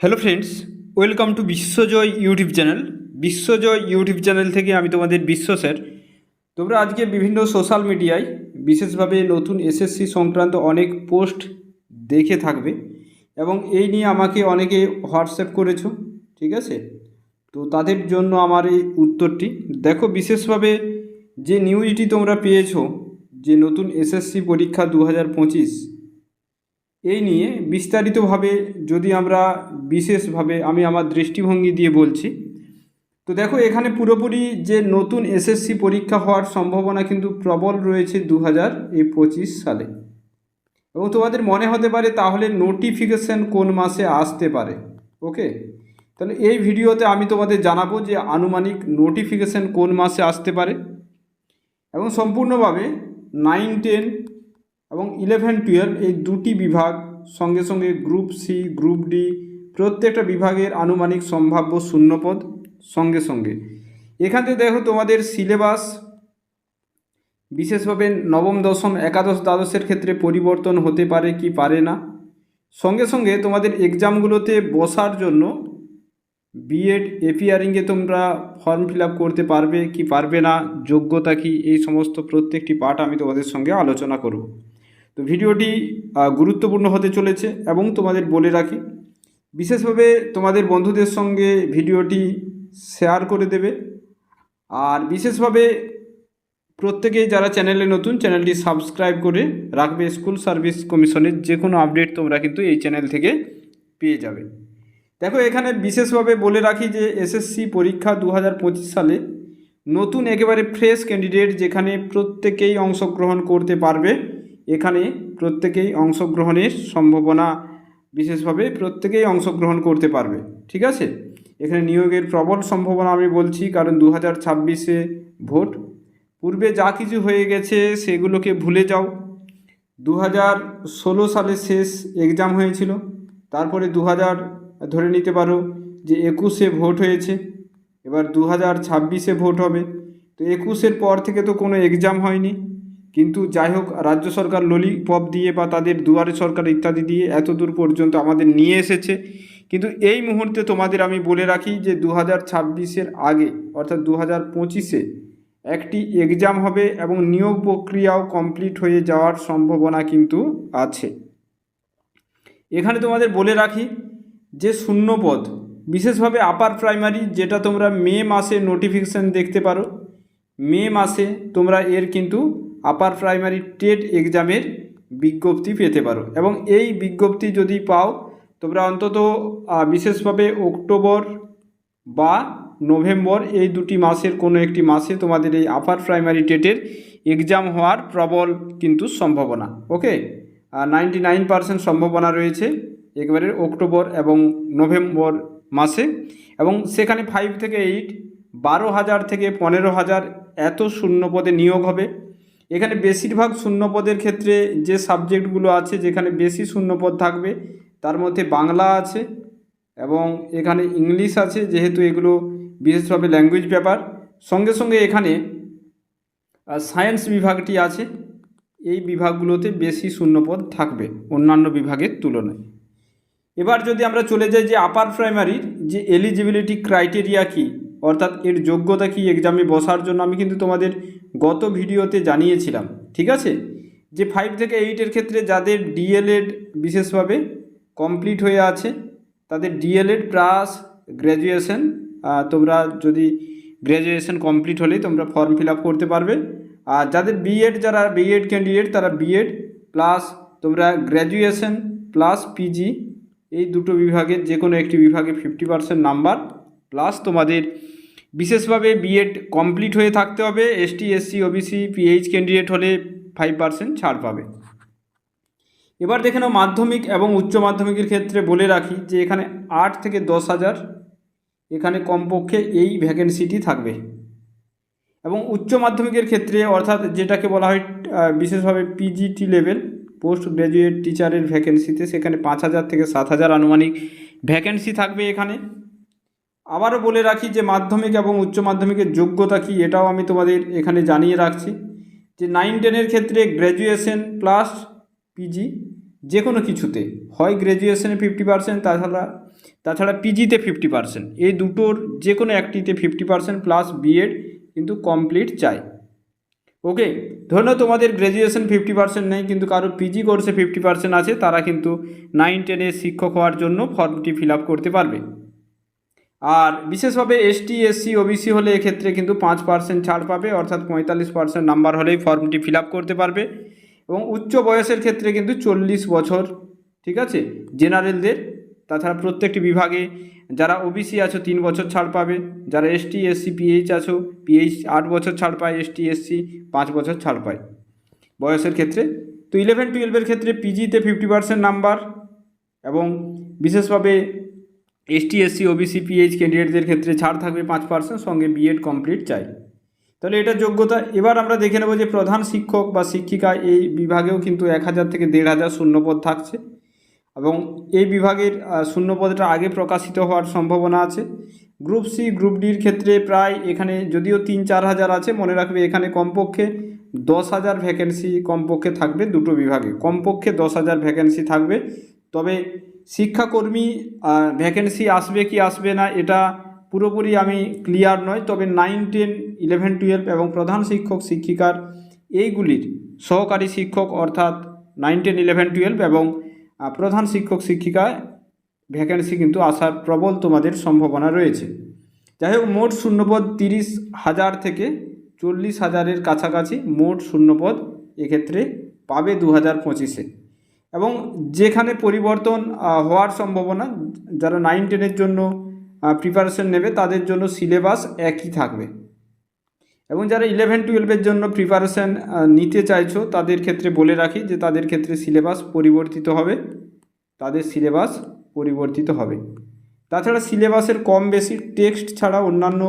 Hello friends welcome to Biswajoy YouTube channel Biswajoy YouTube channel থেকে আমি তোমাদের বিশ্ব স্যার তোমরা আজকে বিভিন্ন সোশ্যাল মিডিয়ায় বিশেষভাবে নতুন এসএসসি সংক্রান্ত অনেক পোস্ট দেখে থাকবে এবং এই নিয়ে আমাকে অনেকে হোয়াটসঅ্যাপ করেছ, ঠিক আছে? তো তাদের জন্য আমার এই উত্তরটি। দেখো বিশেষভাবে যে নিউজটি তোমরা পেয়েছ, যে নতুন এসএসসি পরীক্ষা দু হাজার পঁচিশ এই নিয়ে বিস্তারিতভাবে যদি আমরা বিশেষভাবে আমি আমার দৃষ্টিভঙ্গি দিয়ে বলছি, তো দেখো এখানে পুরোপুরি যে নতুন এসএসসি পরীক্ষা হওয়ার সম্ভাবনা কিন্তু প্রবল রয়েছে দু হাজার পঁচিশ সালে। এবং তোমাদের মনে হতে পারে তাহলে নোটিফিকেশান কোন মাসে আসতে পারে ওকে তাহলে এই ভিডিওতে আমি তোমাদের জানাব যে আনুমানিক নোটিফিকেশান কোন মাসে আসতে পারে। এবং সম্পূর্ণভাবে নাইন টেন এবং ইলেভেন টুয়েলভ এই দুটি বিভাগ সঙ্গে সঙ্গে গ্রুপ সি গ্রুপ ডি প্রত্যেকটা বিভাগের আনুমানিক সম্ভাব্য শূন্যপদ সঙ্গে সঙ্গে। এখানে দেখো তোমাদের সিলেবাস বিশেষভাবে নবম, দশম, একাদশ, দ্বাদশের ক্ষেত্রে পরিবর্তন হতে পারে কি পারে না। সঙ্গে সঙ্গে তোমাদের এক্সামগুলোতে বসার জন্য বিএড এপিয়ারিংয়ে তোমরা ফর্ম ফিল করতে পারবে কি পারবে না, যোগ্যতা কি, এই সমস্ত প্রত্যেকটি পার্ট আমি তোমাদের সঙ্গে আলোচনা করব। তো ভিডিওটি গুরুত্বপূর্ণ হতে চলেছে এবং তোমাদের বলে রাখি, বিশেষভাবে তোমাদের বন্ধুদের সঙ্গে ভিডিওটি শেয়ার করে দেবে। আর বিশেষভাবে প্রত্যেকেই যারা চ্যানেলে নতুন, চ্যানেলটি সাবস্ক্রাইব করে রাখবে স্কুল সার্ভিস কমিশনের যে কোনো আপডেট তোমরা কিন্তু এই চ্যানেল থেকে পেয়ে যাবে। দেখো, এখানে বিশেষভাবে বলে রাখি যে এসএসসি পরীক্ষা দু হাজার পঁচিশ সালে নতুন একেবারে ফ্রেশ ক্যান্ডিডেট যেখানে প্রত্যেকেই অংশগ্রহণ করতে পারবে। এখানে প্রত্যেকেই অংশগ্রহণের সম্ভাবনা বিশেষভাবে প্রত্যেকেই অংশগ্রহণ করতে পারবে, ঠিক আছে? এখানে নিয়োগের প্রবল সম্ভাবনা আমি বলছি, কারণ দু হাজার ছাব্বিশে ভোট। পূর্বে যা কিছু হয়ে গেছে সেগুলোকে ভুলে যাও। দু হাজার ষোলো সালে শেষ এক্সাম হয়েছিল। তারপরে দু হাজার ধরে নিতে পারো যে একুশে ভোট হয়েছে। এবার দু হাজার ছাব্বিশে ভোট হবে। তো একুশের পর থেকে তো কোনো এক্সাম হয়নি। কিন্তু যাই হোক, রাজ্য সরকার ললিপপ দিয়ে বা তাদের দুয়ারে সরকার ইত্যাদি দিয়ে এত দূর পর্যন্ত আমাদের নিয়ে এসেছে। কিন্তু এই মুহূর্তে তোমাদের আমি বলে রাখি যে দু হাজার ছাব্বিশের আগে, অর্থাৎ দু হাজার পঁচিশে, একটি এক্সাম হবে এবং নিয়োগ প্রক্রিয়াও কমপ্লিট হয়ে যাওয়ার সম্ভাবনা কিন্তু আছে। এখানে তোমাদের বলে রাখি যে শূন্যপদ, বিশেষভাবে আপার প্রাইমারি যেটা তোমরা মে মাসে নোটিফিকেশান দেখতে পারো। মে মাসে তোমরা এর কিন্তু আপার প্রাইমারি টেট এক্সামের বিজ্ঞপ্তি পেতে পারো। এবং এই বিজ্ঞপ্তি যদি পাও, তোমরা অন্তত বিশেষভাবে অক্টোবর বা নভেম্বর এই দুটি মাসের কোনো একটি মাসে তোমাদের এই আপার প্রাইমারি টেটের এক্সাম হওয়ার প্রবল কিন্তু সম্ভাবনা ওকে নাইনটি নাইন পার্সেন্ট সম্ভাবনা রয়েছে একেবারে অক্টোবর এবং নভেম্বর মাসে। এবং সেখানে ফাইভ থেকে এইট বারো হাজার থেকে পনেরো হাজার এত শূন্য পদে নিয়োগ হবে। এখানে বেশিরভাগ শূন্যপদের ক্ষেত্রে যে সাবজেক্টগুলো আছে, যেখানে বেশি শূন্যপদ থাকবে, তার মধ্যে বাংলা আছে এবং এখানে ইংলিশ আছে, যেহেতু এগুলো বিশেষভাবে ল্যাঙ্গুয়েজ ব্যাপার। সঙ্গে সঙ্গে এখানে সায়েন্স বিভাগটি আছে, এই বিভাগগুলোতে বেশি শূন্যপদ থাকবে অন্যান্য বিভাগের তুলনায়। এবার যদি আমরা চলে যাই যে আপার প্রাইমারির যে এলিজিবিলিটি ক্রাইটেরিয়া কি অর্থাৎ এর যোগ্যতা কি এক্সামে বসার জন্য আমি কিন্তু তোমাদের গত ভিডিওতে জানিয়েছিলাম, ঠিক আছে? যে ফাইভ থেকে এইটের ক্ষেত্রে যাদের ডিএলএড বিশেষভাবে কমপ্লিট হয়ে আছে, তাদের ডিএলএড প্লাস গ্র্যাজুয়েশন তোমরা যদি গ্র্যাজুয়েশন কমপ্লিট হলেই তোমরা ফর্ম ফিল করতে পারবে। আর যাদের বিএড যারা বিএড ক্যান্ডিডেট তারা বিএড প্লাস তোমরা গ্র্যাজুয়েশন প্লাস পিজি এই দুটো বিভাগের যে কোনো একটি বিভাগে ফিফটি পার্সেন্ট নাম্বার প্লাস তোমাদের বিশেষভাবে বিএড কমপ্লিট হয়ে থাকতে হবে ST SC OBC PH candidate হলে ফাইভ পার্সেন্ট ছাড় পাবে। এবার দেখে নাও মাধ্যমিক এবং উচ্চ মাধ্যমিকের ক্ষেত্রে বলে রাখি যে এখানে আট থেকে দশ হাজার, এখানে কমপক্ষে এই ভ্যাকেন্সিটি থাকবে। এবং উচ্চ মাধ্যমিকের ক্ষেত্রে অর্থাৎ যেটাকে বলা হয় বিশেষভাবে পিজিটি লেভেল পোস্ট গ্র্যাজুয়েট টিচারের ভ্যাকেন্সিতে সেখানে পাঁচ হাজার থেকে সাত হাজার আনুমানিক ভ্যাকেন্সি থাকবে এখানে। আবারও বলে রাখি যে মাধ্যমিক এবং উচ্চ মাধ্যমিকের যোগ্যতা কী এটাও আমি তোমাদের এখানে জানিয়ে রাখছি। যে নাইন টেনের ক্ষেত্রে গ্র্যাজুয়েশন প্লাস পিজি যে কোনো কিছুতে হয় গ্র্যাজুয়েশনে ফিফটি পার্সেন্ট তাছাড়া তাছাড়া পিজিতে ফিফটি পার্সেন্ট এই দুটোর যে কোনো একটিতে ফিফটি পার্সেন্ট প্লাস বিএড কিন্তু কমপ্লিট চাই। ওকে ধরে তোমাদের গ্র্যাজুয়েশন ফিফটি পার্সেন্ট নেই, কিন্তু কারও পিজি কোর্সে ফিফটি পার্সেন্ট আছে, তারা কিন্তু নাইন টেনে শিক্ষক হওয়ার জন্য ফর্মটি ফিল আপ করতে পারবে। আর বিশেষভাবে এসটি এসসি ওবিসি হলে এক্ষেত্রে কিন্তু পাঁচ পার্সেন্ট ছাড় পাবে, অর্থাৎ পঁয়তাল্লিশ পার্সেন্ট নাম্বার হলেই ফর্মটি ফিল করতে পারবে। এবং উচ্চ বয়সের ক্ষেত্রে কিন্তু চল্লিশ বছর, ঠিক আছে? জেনারেলদের, তাছাড়া প্রত্যেকটি বিভাগে যারা ওবিসি আছো, তিন বছর ছাড় পাবে। যারা এসটি এসসি পিএইচ আছো পিএইচ আট বছর ছাড় পায় এসটি এসসি পাঁচ বছর ছাড় পায়। বয়সের ক্ষেত্রে, তো ইলেভেন টুয়েলভের ক্ষেত্রে পিজিতে ফিফটি পার্সেন্ট নাম্বার এবং বিশেষভাবে এসটি এসসি ওবিসি পিএইচ ক্যান্ডিডেটদের ক্ষেত্রে ছাড় থাকবে পাঁচ পার্সেন্ট সঙ্গে বিএড কমপ্লিট চাই। তাহলে এটা যোগ্যতা, এবার আমরা দেখে নেব যে প্রধান শিক্ষক বা শিক্ষিকা এই বিভাগেও কিন্তু এক হাজার থেকে দেড় হাজার শূন্যপদ থাকছে এবং এই বিভাগের শূন্যপদটা আগে প্রকাশিত হওয়ার সম্ভাবনা আছে। গ্রুপ সি, গ্রুপ ডির ক্ষেত্রে প্রায় এখানে যদিও তিন চার হাজার আছে, মনে রাখবে এখানে কমপক্ষে দশ হাজার ভ্যাকেন্সি কমপক্ষে থাকবে দুটো বিভাগে। কমপক্ষে দশ হাজার ভ্যাকেন্সি থাকবে, তবে শিক্ষাকর্মী ভ্যাকেন্সি আসবে কি আসবে না, এটা পুরোপুরি আমি ক্লিয়ার নয়। তবে নাইন টেন ইলেভেন টুয়েলভ এবং প্রধান শিক্ষক, শিক্ষিকার এইগুলির সহকারী শিক্ষক অর্থাৎ নাইন টেন ইলেভেন টুয়েলভ এবং প্রধান শিক্ষক শিক্ষিকায় ভ্যাকেন্সি কিন্তু আসার প্রবল তোমাদের সম্ভাবনা রয়েছে। যাই হোক মোট শূন্যপদ তিরিশ হাজার থেকে চল্লিশ হাজারের কাছাকাছি। মোট শূন্যপদ এক্ষেত্রে পাবে দু হাজার পঁচিশে। এবং যেখানে পরিবর্তন হওয়ার সম্ভাবনা, যারা নাইন টেনের জন্য প্রিপারেশন নেবে, তাদের জন্য সিলেবাস একই থাকবে। এবং যারা ইলেভেন টুয়েলভের জন্য প্রিপারেশন নিতে চাইছো, তাদের ক্ষেত্রে বলে রাখি যে তাদের ক্ষেত্রে সিলেবাস পরিবর্তিত হবে। তাদের সিলেবাস পরিবর্তিত হবে। তাছাড়া সিলেবাসের কম বেশি টেক্সট ছাড়া অন্যান্য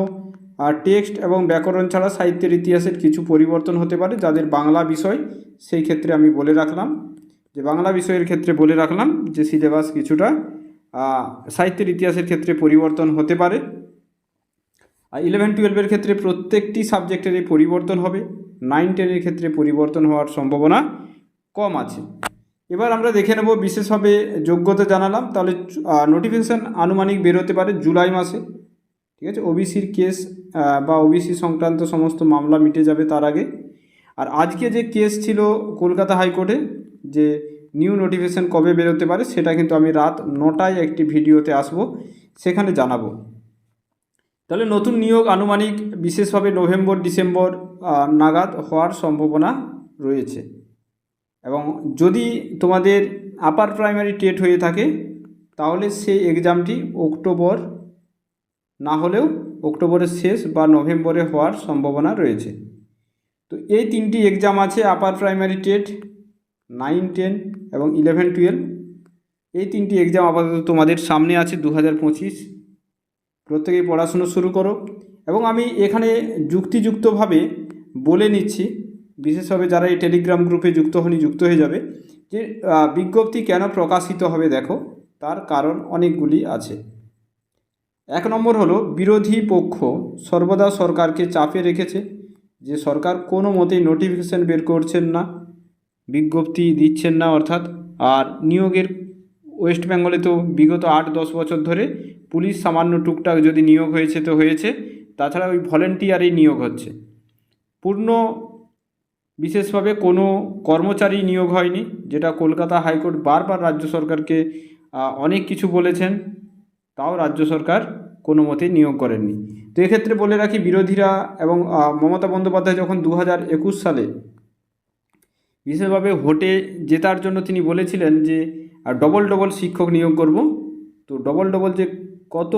টেক্সট এবং ব্যাকরণ ছাড়া সাহিত্যের ইতিহাসের কিছু পরিবর্তন হতে পারে, যাদের বাংলা বিষয়, সেই ক্ষেত্রে আমি বলে রাখলাম। যে বাংলা বিষয়ের ক্ষেত্রে বলে রাখলাম যে সিলেবাস কিছুটা সাহিত্যের ইতিহাসের ক্ষেত্রে পরিবর্তন হতে পারে। আর ইলেভেন টুয়েলভের ক্ষেত্রে প্রত্যেকটি সাবজেক্টের এই পরিবর্তন হবে। নাইন টেনের ক্ষেত্রে পরিবর্তন হওয়ার সম্ভাবনা কম আছে। এবার আমরা দেখে নেব, বিশেষভাবে যোগ্যতা জানালাম। তাহলে নোটিফিকেশান আনুমানিক বেরোতে পারে জুলাই মাসে। ঠিক আছে? ওবিসির কেস বা ওবিসি সংক্রান্ত সমস্ত মামলা মিটে যাবে তার আগে। আর আজকে যে কেস ছিল কলকাতা হাইকোর্টে যে নিউ নোটিফিকেশান কবে বেরোতে পারে সেটা কিন্তু আমি রাত নটায় একটি ভিডিওতে আসব, সেখানে জানাব। তাহলে নতুন নিয়োগ আনুমানিক বিশেষভাবে নভেম্বর, ডিসেম্বর নাগাদ হওয়ার সম্ভাবনা রয়েছে। এবং যদি তোমাদের আপার প্রাইমারি টেট হয়ে থাকে, তাহলে সেই এক্সামটি অক্টোবর, না হলেও অক্টোবরের শেষ বা নভেম্বরে হওয়ার সম্ভাবনা রয়েছে। তো এই তিনটি এক্সাম আছে upper primary TET nine, ten এবং ইলেভেন, টুয়েলভ। এই তিনটি এক্সাম আপাতত তোমাদের সামনে আছে দু হাজার পঁচিশ। প্রত্যেকেই পড়াশুনো শুরু করো। এবং আমি এখানে যুক্তিযুক্তভাবে বলে নিচ্ছি বিশেষভাবে যারা এই টেলিগ্রাম গ্রুপে যুক্ত হনি যুক্ত হয়ে যাবে, যে বিজ্ঞপ্তি কেন প্রকাশিত হবে দেখো, তার কারণ অনেকগুলি আছে। এক নম্বর হলো, বিরোধী পক্ষ সর্বদা সরকারকে চাপে রেখেছে, যে সরকার কোনো মতেই নোটিফিকেশান বের করছেন না। বিজ্ঞপ্তি দিচ্ছেন না, অর্থাৎ আর নিয়োগের ওয়েস্ট বেঙ্গলে তো বিগত আট দশ বছর ধরে পুলিশ সামান্য টুকটাক যদি নিয়োগ হয়েছে তো হয়েছে, তাছাড়া ওই ভলেন্টিয়ারই নিয়োগ হচ্ছে। পূর্ণ বিশেষভাবে কোনো কর্মচারী নিয়োগ হয়নি, যেটা কলকাতা হাইকোর্ট বারবার রাজ্য সরকারকে অনেক কিছু বলেছেন, তাও রাজ্য সরকার কোনো মতেই নিয়োগ করেননি। তো এক্ষেত্রে বলে রাখি, বিরোধীরা এবং মমতা বন্দ্যোপাধ্যায় যখন দু হাজার একুশ সালে বিশেষভাবে ভোটে জেতার জন্য তিনি বলেছিলেন যে, আর ডবল ডবল শিক্ষক নিয়োগ করব। তো ডবল ডবল যে কত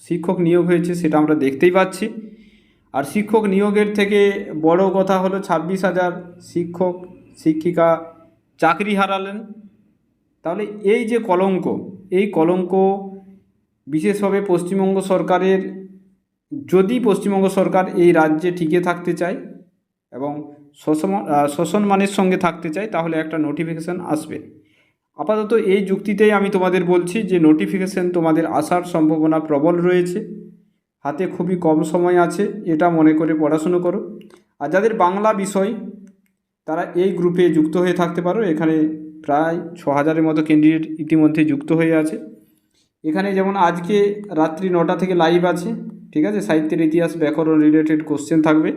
শিক্ষক নিয়োগ হয়েছে সেটা আমরা দেখতেই পাচ্ছি। আর শিক্ষক নিয়োগের থেকে বড় কথা হলো ছাব্বিশ হাজার শিক্ষক, শিক্ষিকা চাকরি হারালেন। তাহলে এই যে কলঙ্ক, এই কলঙ্ক বিশেষভাবে পশ্চিমবঙ্গ সরকারের, যদি পশ্চিমবঙ্গ সরকার এই রাজ্যে টিকে থাকতে চায় এবং শোষণ মানের সঙ্গে থাকতে চাই, তাহলে একটা নোটিফিকেশান আসবে। আপাতত এই যুক্তিতেই আমি তোমাদের বলছি যে নোটিফিকেশান তোমাদের আসার সম্ভাবনা প্রবল রয়েছে, হাতে খুবই কম সময় আছে, এটা মনে করে পড়াশুনো করো। আর যাদের বাংলা বিষয়, তারা এই গ্রুপে যুক্ত হয়ে থাকতে পারো, এখানে প্রায় ছ হাজারের মতো ক্যান্ডিডেট ইতিমধ্যে যুক্ত হয়ে আছে। এখানে যেমন আজকে রাত্রি নটা থেকে লাইভ আছে, ঠিক আছে? সাহিত্যের ইতিহাস ব্যাকরণ রিলেটেড কোশ্চেন থাকবে।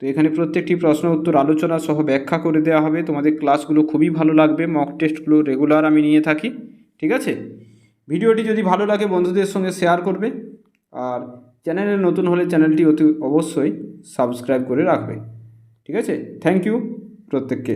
তো এখানে প্রত্যেকটি প্রশ্ন, উত্তর, আলোচনা সহ ব্যাখ্যা করে দেওয়া হবে। তোমাদের ক্লাসগুলো খুবই ভালো লাগবে। মক টেস্টগুলো রেগুলার আমি নিয়ে থাকি, ঠিক আছে? ভিডিওটি যদি ভালো লাগে, বন্ধুদের সঙ্গে শেয়ার করবে। আর চ্যানেলে নতুন হলে চ্যানেলটি অতি অবশ্যই সাবস্ক্রাইব করে রাখবে, ঠিক আছে? থ্যাংক ইউ প্রত্যেককে।